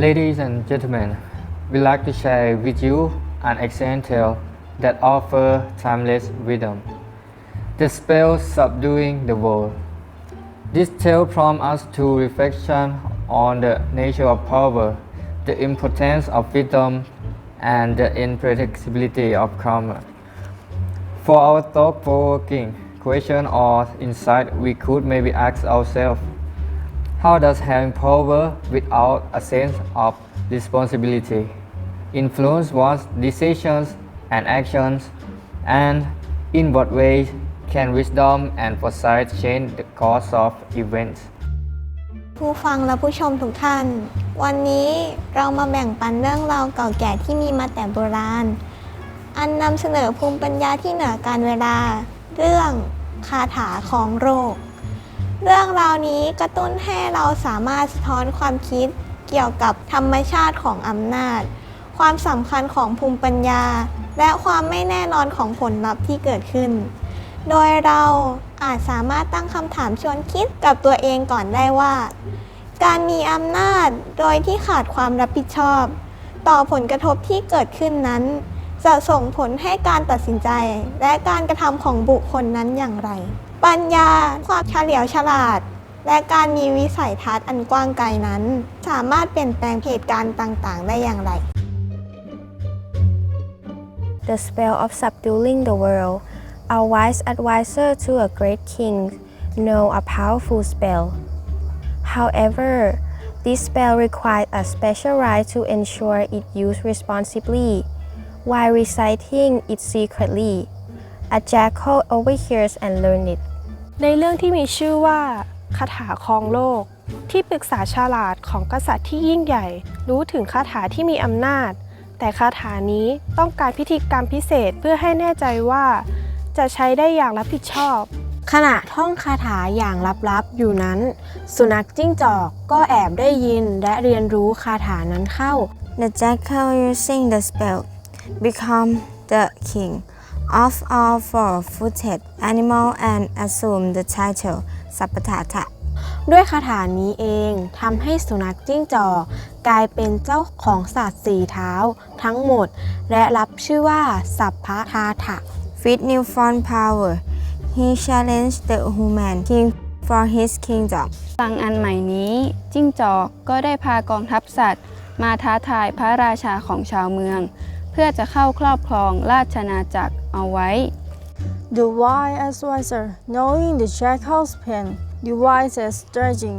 Ladies and gentlemen, we'd like to share with you an excellent tale that offers timeless wisdom. The spell subduing the world. This tale prompts us to reflection on the nature of power, the importance of freedom, and the unpredictability of karma. For our thought-provoking question or insight, we could maybe ask ourselves, how does having power without a sense of responsibility influence one's decisions and actions? And in what ways can wisdom and foresight change the course of events? ผู้ฟังและผู้ชมทุกท่าน วันนี้เรามาแบ่งปันเรื่องราวเก่าแก่ที่มีมาแต่โบราณ อันนำเสนอภูมิปัญญาที่เหนือการเวลา เรื่องคาถาของโรค เรื่องราวนี้กระตุ้นให้เราสามารถสะท้อนความคิดเกี่ยวกับธรรมชาติของอำนาจ ความสำคัญของภูมิปัญญา และความไม่แน่นอนของผลลัพธ์ที่เกิดขึ้น โดยเราอาจสามารถตั้งคำถามชวนคิดกับตัวเองก่อนได้ว่า การมีอำนาจโดยที่ขาดความรับผิดชอบ ต่อผลกระทบที่เกิดขึ้นนั้น จะส่งผลให้การตัดสินใจ และการกระทำของบุคคลนั้นอย่างไร ปัญญา ความเฉลียวฉลาด และการมีวิสัยทัศน์อันกว้างไกลนั้น สามารถเปลี่ยนแปลงเหตุการณ์ต่างๆ ได้อย่างไร The spell of subduing the world. A wise advisor to a great king know a powerful spell. However, this spell required a special right to ensure it used responsibly. While reciting it secretly, a jackal overhears and learned it. ในเรื่องที่มีชื่อว่าคาถาครองโลก ที่ปรึกษาฉลาดของกษัตริย์ที่ยิ่งใหญ่ รู้ถึงคาถาที่มีอำนาจ แต่คาถานี้ต้องการพิธีกรรมพิเศษเพื่อให้แน่ใจว่า จะใช้ได้อย่างรับผิดชอบ ขณะท่องคาถาอย่างลับๆอยู่นั้น สุนัขจิ้งจอกก็แอบได้ยินและเรียนรู้คาถานั้นเข้า The jackal using the spell become the king of all four-footed animal and assume the title Sapatata. ด้วยคาถานี้เองทำให้สุนัขจิ้งจอกกลายเป็นเจ้าของสัตว์สี่เท้าทั้งหมด และรับชื่อว่าสัพพะทาถะ With newfound power, he challenged the human king for his kingdom. พลังอันใหม่นี้จิ้งจอกก็ได้พากองทัพสัตว์ มาท้าทายพระราชาของชาวเมือง เพื่อจะเข้าครอบครองราชนาจักรเอาไว้ The wise advisor, knowing the jackal's pain, devises strategy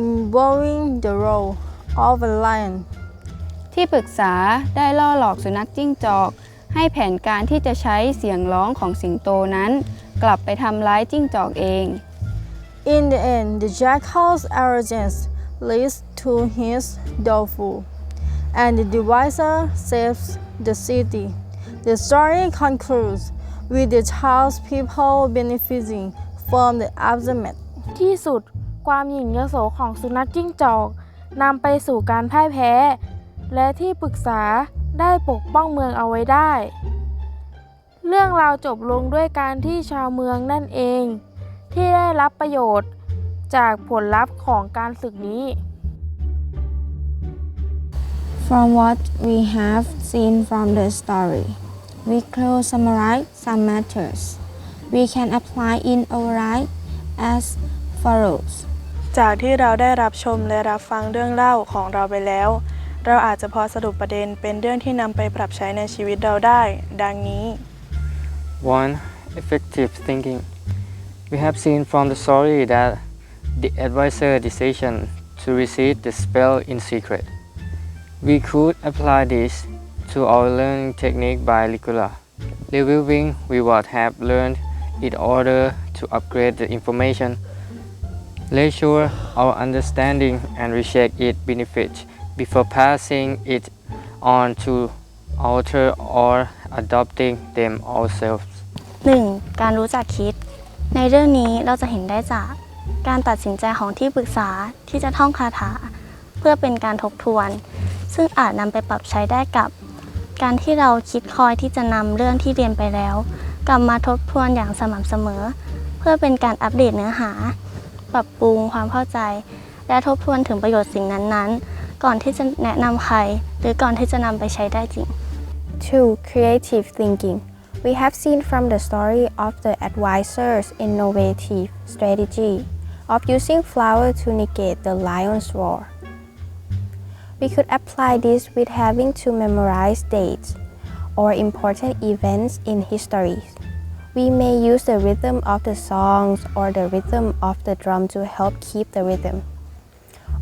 involving the role of a lion. ที่ปรึกษาได้ล่อหลอกสุนัขจิ้งจอก ให้แผนการที่จะใช้เสียงร้องของสิงโตนั้น กลับไปทำร้ายจิ้งจอกเอง In the end, the jackal's arrogance leads to his downfall, and the deviser saves the city. The story concludes with the townspeople benefiting from the aftermath. ที่สุดความหยิ่งยโสของสุนัขจิ้งจอกนำไปสู่การพ่ายแพ้ และที่ปรึกษาได้ปกป้องเมืองเอาไว้ได้ เรื่องราวจบลงด้วยการที่ชาวเมืองนั่นเอง ที่ได้รับประโยชน์จากผลลัพธ์ของการศึกนี้ From what we have seen from the story, we could summarize some matters we can apply in our life as follows. จากที่เราได้รับชมและรับฟังเรื่องเล่าของเราไปแล้ว เราอาจจะพอสรุปประเด็นเป็นเรื่องที่นำไปปรับใช้ในชีวิตเราได้ ดังนี้ 1. Effective thinking. We have seen from the story that the advisor decision to receive the spell in secret. We could apply this to our learning technique by Likula, reviewing we what have learned in order to upgrade the information, reassure our understanding and recheck its benefits before passing it on to alter or adopting them ourselves. 1. การรู้จักคิด ในเรื่องนี้เราจะเห็นได้จาก การตัดสินใจของที่ปรึกษาที่จะท่องคาถา เพื่อเป็นการทบทวน ซึ่งอาจนำไปปรับใช้ได้กับ การที่เราคิดคอยที่จะนำเรื่องที่เรียนไปแล้ว กลับมาทบทวนอย่างสม่ำเสมอ เพื่อเป็นการอัปเดตเนื้อหา ปรับปรุงความเข้าใจ และทบทวนถึงประโยชน์สิ่งนั้นๆ ก่อนที่จะแนะนำใคร หรือก่อนที่จะนำไปใช้ได้จริง 2. Creative thinking. We have seen from the story of the advisor's innovative strategy of using flour to negate the lion's roar. We could apply this with having to memorize dates or important events in history. We may use the rhythm of the songs or the rhythm of the drum to help keep the rhythm,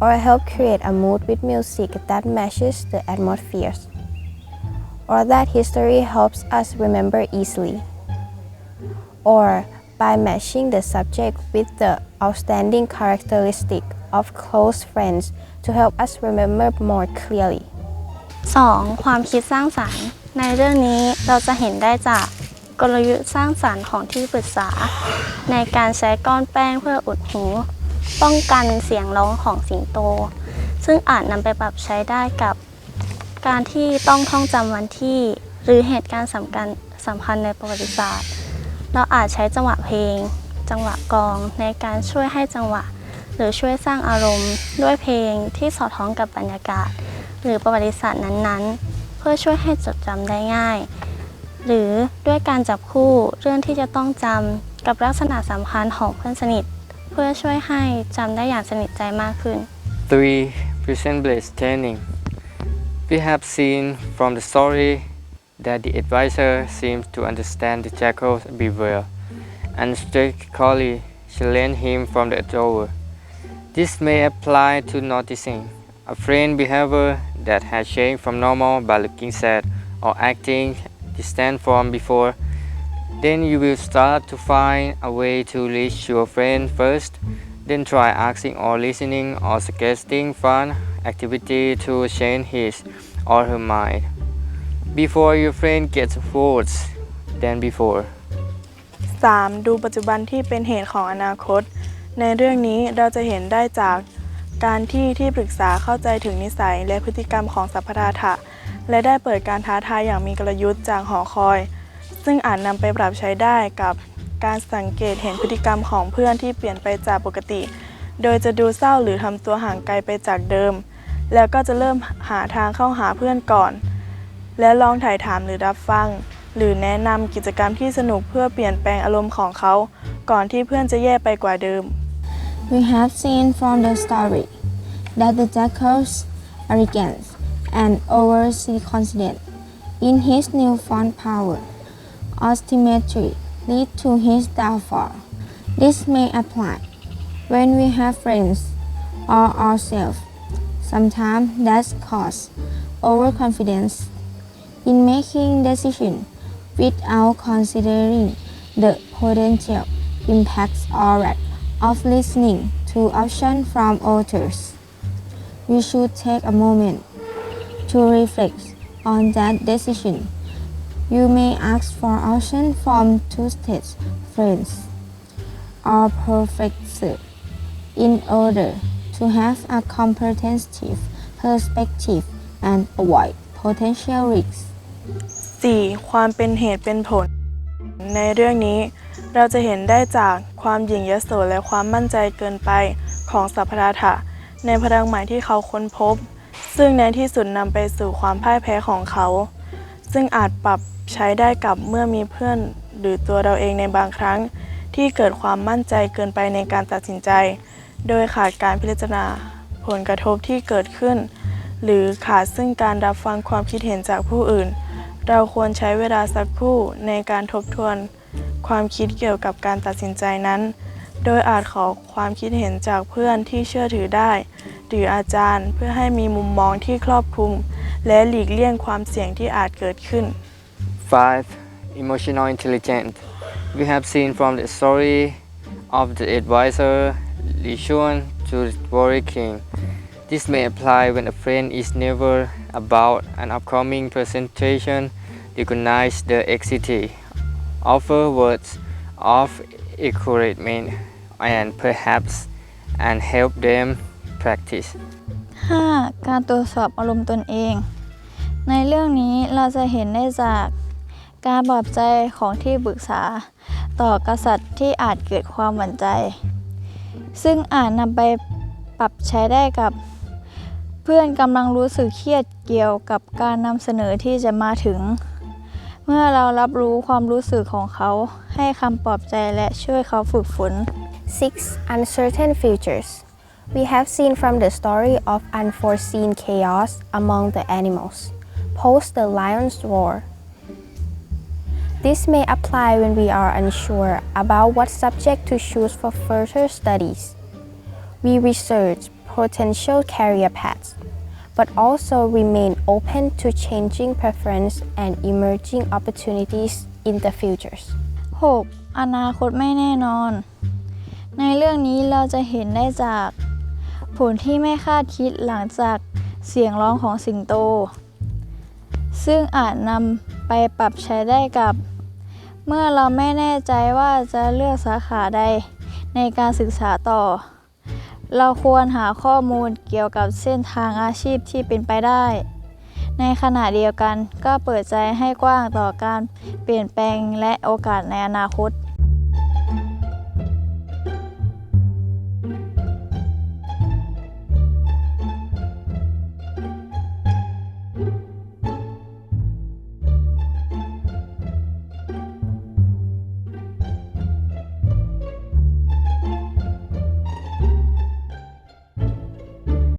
or help create a mood with music that matches the atmospheres or that history helps us remember easily, or by matching the subject with the outstanding characteristic of close friends to help us remember more clearly. 2. ความคิดสร้างสรรค์ ในเรื่องนี้เราจะเห็นได้จากกลยุทธ์สร้างสรรค์ของที่ปรึกษา ในการใช้ก้อนแป้งเพื่ออุดหู ป้องกันเสียงร้องของสิงโต ซึ่งอาจนำไปปรับใช้ได้กับการที่ต้องท่องจำวันที่ หรือเหตุการณ์สำคัญสำคัญในประวัติศาสตร์ เราอาจใช้จังหวะเพลง จังหวะกองในการช่วยให้จังหวะ หรือช่วยสร้างอารมณ์ด้วยเพลงที่สอดคล้องกับบรรยากาศ หรือประวัติศาสตร์นั้นๆ เพื่อช่วยให้จดจำได้ง่าย หรือด้วยการจับคู่เรื่องที่จะต้องจำกับลักษณะสำคัญของเพื่อนสนิท เพื่อช่วยให้จำได้อย่างสนิทใจมากขึ้น 3. Present Blade Training We have seen from the story that the advisor seems to understand the jackal's behavior and strictly challenge him from the door. This may apply to noticing a friend behavior that has changed from normal by looking sad or acting distant from before. Then you will start to find a way to reach your friend first, then try asking or listening or suggesting fun activity to change his or her mind. Before your friend gets worse than before. 3. ดูปัจจุบันที่เป็นเหตุของอนาคต ในเรื่องนี้เราจะเห็นได้จากการที่ที่ปรึกษาเข้าใจถึงนิสัยและพฤติกรรมของสัพพทาถะ และได้เปิดการท้าทายอย่างมีกลยุทธ์จากหอคอย ซึ่งอาจนำไปปรับใช้ได้กับการสังเกตเห็นพฤติกรรมของเพื่อนที่เปลี่ยนไปจากปกติ โดยจะดูเศร้าหรือทำตัวห่างไกลไปจากเดิม แล้วก็จะเริ่มหาทางเข้าหาเพื่อนก่อน และลองถ่ายถามหรือรับฟัง หรือแนะนำกิจกรรมที่สนุกเพื่อเปลี่ยนแปลงอารมณ์ของเขา ก่อนที่เพื่อนจะแย่ไปกว่าเดิม We have seen from the story that the jackal's arrogance and overconfidence in his newfound power ultimately lead to his downfall. This may apply when we have friends or ourselves. Sometimes that cause overconfidence in making decisions without considering the potential impacts or of listening to options from others. We should take a moment to reflect on that decision. You may ask for options from trusted friends or professors in order to have a comprehensive perspective and avoid potential risks. 4. ความเป็นเหตุเป็นผล ในเรื่องนี้เราจะเห็นได้จากความหยิ่งยโสและความมั่นใจเกินไปของสัพพทาถะในพลังหมายที่เขาค้นพบ ซึ่งในที่สุดนำไปสู่ความพ่ายแพ้ของเขา ซึ่งอาจปรับใช้ได้กับเมื่อมีเพื่อนหรือตัวเราเองในบางครั้ง ที่เกิดความมั่นใจเกินไปในการตัดสินใจ โดยขาดการพิจารณาผลกระทบที่เกิดขึ้น หรือขาดซึ่งการรับฟังความคิดเห็นจากผู้อื่น เราควรใช้เวลาสักครู่ในการทบทวนความคิดเกี่ยวกับการตัดสินใจนั้น โดยอาจขอความคิดเห็นจากเพื่อนที่เชื่อถือได้ หรืออาจารย์เพื่อให้มีมุมมองที่ครอบคลุม และหลีกเลี่ยงความเสี่ยงที่อาจเกิดขึ้น 5. Emotional intelligence. We have seen from the story of the advisor Li Xun to the warrior king. This may apply when a friend is never about an upcoming presentation, recognize the anxiety, offer words of encouragement, and perhaps and help them practice. 5. การตรวจสอบอารมณ์ตนเอง ในเรื่องนี้เราจะเห็นได้จากการปลอบใจของที่ปรึกษา ต่อกษัตริย์ที่อาจเกิดความหวั่นใจ ซึ่งอาจนำไปปรับใช้ได้กับ เพื่อนกำลังรู้สึกเครียด เกี่ยวกับการนำเสนอที่จะมาถึง เมื่อเรารับรู้ความรู้สึกของเขา ให้คำปลอบใจและช่วยเขาฝึกฝน 6. Uncertain futures. We have seen from the story of unforeseen chaos among the animals, post the lion's roar. This may apply when we are unsure about what subject to choose for further studies. We research potential career paths, but also remain open to changing preference and emerging opportunities in the futures. 6. อนาคตไม่แน่นอน ในเรื่องนี้เราจะเห็นได้จาก ผลที่ไม่คาดคิดหลังจากเสียงร้องของสิงโต ซึ่งอาจนำไปปรับใช้ได้กับ เมื่อเราไม่แน่ใจว่าจะเลือกสาขาใดในการศึกษาต่อ เราควรหาข้อมูลเกี่ยวกับเส้นทางอาชีพที่เป็นไปได้ ในขณะเดียวกันก็เปิดใจให้กว้างต่อการเปลี่ยนแปลงและโอกาสในอนาคต